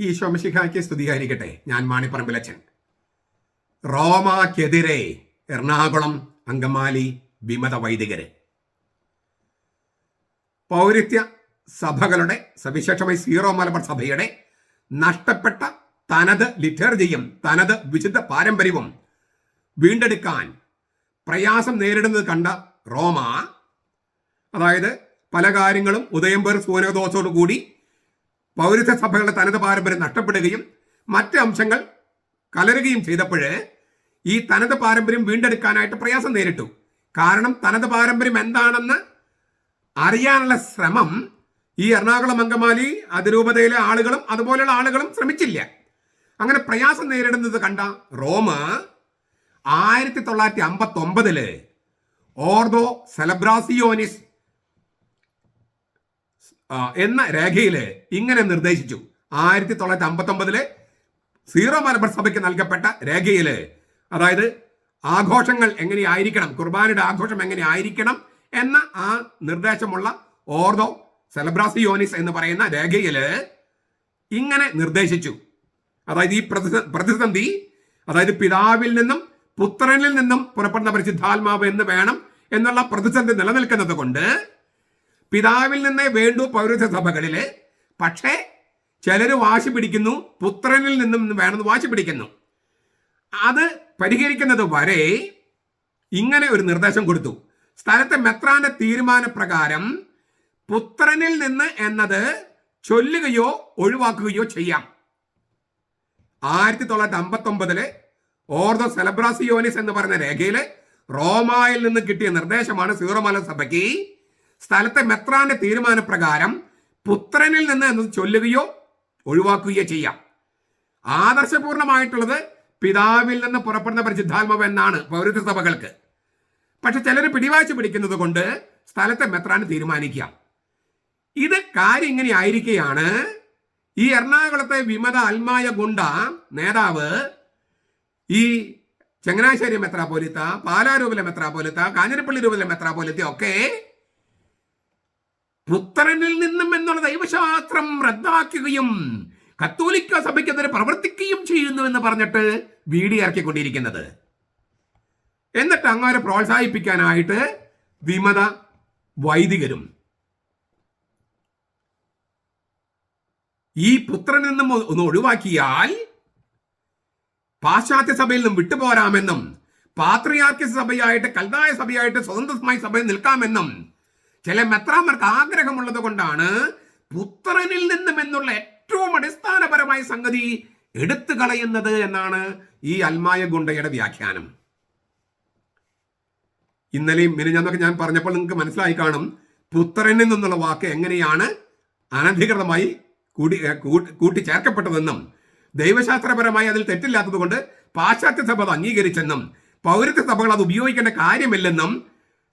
ഈ ശോമശിഖായ്ക്ക് സ്തുതിയായിരിക്കട്ടെ ഞാൻ മാണിപ്പറമ്പിലച്ചൻ റോമാക്കെതിരെ എറണാകുളം അങ്കമാലി വിമത വൈദികര്. പൗരത്യ സഭകളുടെ സവിശേഷമായി സീറോ മലബാർ സഭയുടെ നഷ്ടപ്പെട്ട തനത് ലിറ്റർജിയും തനത് വിശുദ്ധ പാരമ്പര്യവും വീണ്ടെടുക്കാൻ പ്രയാസം നേരിടുന്നത് കണ്ട റോമ അതായത് പല കാര്യങ്ങളും ഉദയംപേർ സൂനകദോഷത്തോടു കൂടി പൗരത്വ സഭകളുടെ തനത് പാരമ്പര്യം നഷ്ടപ്പെടുകയും മറ്റ് അംശങ്ങൾ കലരുകയും ചെയ്തപ്പോൾ ഈ തനത് പാരമ്പര്യം വീണ്ടെടുക്കാനായിട്ട് പ്രയാസം നേരിട്ടു. കാരണം തനത് പാരമ്പര്യം എന്താണെന്ന് അറിയാനുള്ള ശ്രമം ഈ എറണാകുളം അങ്കമാലി അതിരൂപതയിലെ ആളുകളും അതുപോലെയുള്ള ആളുകളും ശ്രമിച്ചില്ല. അങ്ങനെ പ്രയാസം നേരിടുന്നത് കണ്ട റോമ ആയിരത്തി തൊള്ളായിരത്തി അമ്പത്തി ഒമ്പതിൽ ഓർദോ സെലബ്രാസിയോനിസ് എന്ന രേഖയിൽ ഇങ്ങനെ നിർദ്ദേശിച്ചു. ആയിരത്തി തൊള്ളായിരത്തി അമ്പത്തി ഒമ്പതിൽ സീറോ മലബാർ സഭയ്ക്ക് നൽകപ്പെട്ട രേഖയിൽ അതായത് ആഘോഷങ്ങൾ എങ്ങനെയായിരിക്കണം കുർബാനയുടെ ആഘോഷം എങ്ങനെയായിരിക്കണം എന്ന ആ നിർദ്ദേശമുള്ള ഓർദോ സെലബ്രാസിയോനിസ് എന്ന് പറയുന്ന രേഖയിൽ ഇങ്ങനെ നിർദ്ദേശിച്ചു. അതായത് ഈ പ്രതിസ- പ്രതിസന്ധി അതായത് പിതാവിൽ നിന്നും പുത്രനിൽ നിന്നും പുറപ്പെടുന്ന പരിശുദ്ധാത്മാവ് എന്ന് വേണം എന്നുള്ള പ്രതിസന്ധി നിലനിൽക്കുന്നത് കൊണ്ട് പിതാവിൽ നിന്ന് വേണ്ടു പൗരത്വ സഭകളിൽ. പക്ഷേ ചിലർ വാശി പിടിക്കുന്നു പുത്രനിൽ നിന്നും വേണമെന്ന് വാശി പിടിക്കുന്നു. അത് പരിഹരിക്കുന്നത് വരെ ഇങ്ങനെ ഒരു നിർദ്ദേശം കൊടുത്തു. സ്ഥലത്തെ മെത്രാന്റെ തീരുമാനപ്രകാരം പുത്രനിൽ നിന്ന് എന്നത് ചൊല്ലുകയോ ഒഴിവാക്കുകയോ ചെയ്യാം. ആയിരത്തി തൊള്ളായിരത്തി അമ്പത്തി ഒമ്പതിൽ ഓർദോ സെലബ്രാസിയോനിസ് എന്ന് പറഞ്ഞ രേഖയിൽ റോമായിൽ നിന്ന് കിട്ടിയ നിർദ്ദേശമാണ് സീറോമല സഭയ്ക്ക് സ്ഥലത്തെ മെത്രാന്റെ തീരുമാനപ്രകാരം പുത്രനിൽ നിന്ന് എന്നത് ചൊല്ലുകയോ ഒഴിവാക്കുകയോ ചെയ്യാം. ആദർശപൂർണമായിട്ടുള്ളത് പിതാവിൽ നിന്ന് പുറപ്പെടുന്ന പരിശുദ്ധാത്മാവ് എന്നാണ് പൗരത്വ സഭകൾക്ക്. പക്ഷെ ചിലർ പിടിവാശി പിടിക്കുന്നത് കൊണ്ട് സ്ഥലത്തെ മെത്രാന് തീരുമാനിക്കാം ഇത് കാര്യം ഇങ്ങനെ ആയിരിക്കെയാണ്. ഈ എറണാകുളത്തെ വിമത അൽമായ ഗുണ്ട നേതാവ് ഈ ചങ്ങനാശ്ശേരി മെത്രാപോലിത്ത പാലാരൂപിലെ മെത്രാപോലിത്ത കാഞ്ഞിരപ്പള്ളി രൂപത്തിലെ മെത്രാപോലിത്ത ഒക്കെ പുത്രനിൽ നിന്നും എന്നുള്ള ദൈവശാസ്ത്രം റദ്ദാക്കുകയും കത്തോലിക്ക സഭയ്ക്കെതിരെ പ്രവർത്തിക്കുകയും ചെയ്യുന്നു എന്ന് പറഞ്ഞിട്ട് വീഡിയോ ഇറക്കിക്കൊണ്ടിരിക്കുന്നത്. എന്നിട്ട് അങ്ങനെ പ്രോത്സാഹിപ്പിക്കാനായിട്ട് വിമത വൈദികരും ഈ പുത്രനിൽ നിന്നും ഒന്ന് ഒഴിവാക്കിയാൽ പാശ്ചാത്യ സഭയിൽ നിന്നും വിട്ടുപോരാമെന്നും പാത്രിയാർക്ക സഭയായിട്ട് കൽതായ സഭയായിട്ട് സ്വതന്ത്രമായി സഭയിൽ നിൽക്കാമെന്നും ചില മെത്രാന്മാർക്ക് ആഗ്രഹമുള്ളത് കൊണ്ടാണ് പുത്രനിൽ നിന്നും എന്നുള്ള ഏറ്റവും അടിസ്ഥാനപരമായ സംഗതി എടുത്തു കളയുന്നത് എന്നാണ് ഈ അൽമായ ഗുണ്ടയുടെ വ്യാഖ്യാനം. ഇന്നലെയും മിനിഞ്ഞാന്നൊക്കെ ഞാൻ പറഞ്ഞപ്പോൾ നിങ്ങൾക്ക് മനസ്സിലായി കാണും പുത്രനിൽ നിന്നുള്ള വാക്ക് എങ്ങനെയാണ് അനധികൃതമായി കൂടി കൂട്ടിച്ചേർക്കപ്പെട്ടതെന്നും ദൈവശാസ്ത്രപരമായി അതിൽ തെറ്റില്ലാത്തത് കൊണ്ട് പാശ്ചാത്യ സഭ അത് അംഗീകരിച്ചെന്നും പൗരത്വ സഭകൾ അത് ഉപയോഗിക്കേണ്ട കാര്യമില്ലെന്നും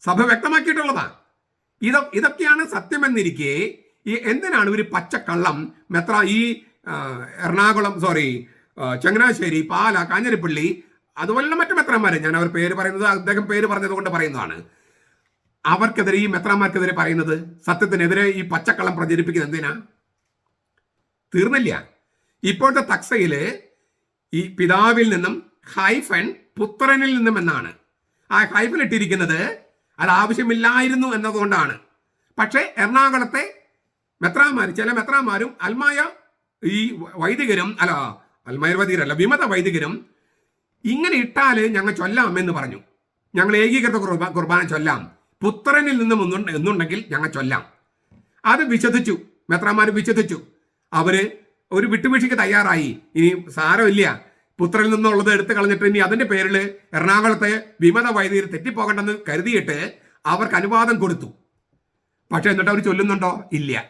സഭ വ്യക്തമാക്കിയിട്ടുള്ളതാണ് ഇത് ഇതൊക്കെയാണ് സത്യമെന്നിരിക്കെ ഈ എന്തിനാണ് ഒരു പച്ചക്കള്ളം മെത്ര ഈ എറണാകുളം സോറി ചങ്ങനാശ്ശേരി പാല കാഞ്ഞിരപ്പള്ളി അതുപോലുള്ള മറ്റു മെത്രന്മാരെ ഞാൻ അവർ പേര് പറയുന്നത് അദ്ദേഹം പേര് പറഞ്ഞത് കൊണ്ട് പറയുന്നതാണ്. അവർക്കെതിരെ ഈ മെത്രാന്മാർക്കെതിരെ പറയുന്നത് സത്യത്തിനെതിരെ ഈ പച്ചക്കള്ളം പ്രചരിപ്പിക്കുന്നത് എന്തിനാ? തീർന്നില്ല. ഇപ്പോഴത്തെ തക്സയിൽ ഈ പിതാവിൽ നിന്നും ഹൈഫൻ പുത്രനിൽ നിന്നും എന്നാണ് ആ ഹൈഫൻ ഇട്ടിരിക്കുന്നത് അത് ആവശ്യമില്ലായിരുന്നു എന്നതുകൊണ്ടാണ്. പക്ഷേ എറണാകുളത്തെ മെത്രാമാർ ചില മെത്രാമാരും അൽമായ ഈ വൈദികരും അല്ല അൽമായ വിമത വൈദികരും ഇങ്ങനെ ഇട്ടാൽ ഞങ്ങൾ ചൊല്ലാം എന്ന് പറഞ്ഞു. ഞങ്ങൾ ഏകീകൃത കുർബ- കുർബാന ചൊല്ലാം. പുത്രനിൽ നിന്നും എന്നുണ്ടെങ്കിൽ ഞങ്ങൾ ചൊല്ലാം. അത് വിശ്വസിച്ചു. മെത്രാമാർ വിശ്വസിച്ചു. അവർ ഒരു വിട്ടുവീഴ്ചയ്ക്ക് തയ്യാറായി. ഇനി സാരമില്ല. പുത്രനിൽ നിന്നുള്ളത് എടുത്തു കളഞ്ഞിട്ട് ഇനി അതിന്റെ പേരിൽ എറണാകുളത്തെ വിമത വൈദ്യർ തെറ്റിപ്പോകണ്ടെന്ന് കരുതിയിട്ട് അവർക്ക് അനുവാദം കൊടുത്തു. പക്ഷെ എന്നിട്ട് അവർ ചൊല്ലുന്നുണ്ടോ? ഇല്ല.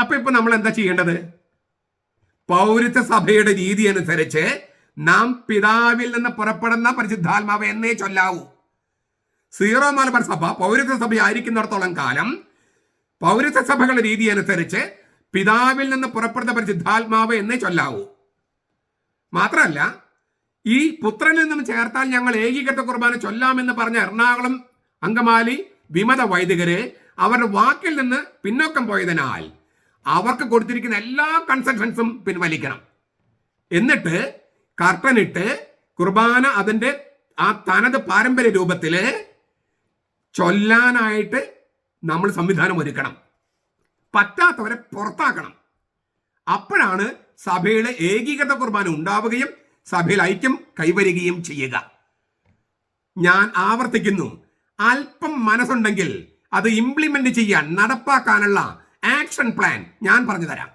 അപ്പൊ ഇപ്പൊ നമ്മൾ എന്താ ചെയ്യേണ്ടത്? പൗരത്വ സഭയുടെ രീതി അനുസരിച്ച് നാം പിതാവിൽ നിന്ന് പുറപ്പെടുന്ന പരിശുദ്ധാത്മാവ് എന്നേ ചൊല്ലാവൂ. സീറോ മലബാർ സഭ പൗരത്വ സഭ ആയിരിക്കുന്നിടത്തോളം കാലം പൗരത്വ സഭകളുടെ രീതി അനുസരിച്ച് പിതാവിൽ നിന്ന് പുറപ്പെടുന്ന പരിശുദ്ധാത്മാവ് എന്നേ ചൊല്ലാവൂ. മാത്രമല്ല ഈ നിന്നും ചേർത്താൽ ഞങ്ങൾ ഏകീകൃത കുർബാന ചൊല്ലാമെന്ന് പറഞ്ഞ എറണാകുളം അങ്കമാലി വിമത വൈദികര് അവരുടെ വാക്കിൽ നിന്ന് പിന്നോക്കം പോയതിനാൽ അവർക്ക് കൊടുത്തിരിക്കുന്ന എല്ലാ കൺസെഷൻസും പിൻവലിക്കണം. എന്നിട്ട് കർട്ടനിട്ട് കുർബാന അതിന്റെ ആ തനത് പാരമ്പര്യ രൂപത്തിൽ ചൊല്ലാനായിട്ട് നമ്മൾ സംവിധാനം ഒരുക്കണം. പറ്റാത്തവരെ പുറത്താക്കണം. അപ്പോഴാണ് സഭയുടെ ഏകീകൃത കുർബാന ഉണ്ടാവുകയും സഭയിൽ ഐക്യം കൈവരികയും ചെയ്യുക. ഞാൻ ആവർത്തിക്കുന്നു. അല്പം മനസ്സുണ്ടെങ്കിൽ അത് ഇംപ്ലിമെന്റ് ചെയ്യാൻ നടപ്പാക്കാനുള്ള ആക്ഷൻ പ്ലാൻ ഞാൻ പറഞ്ഞു തരാം.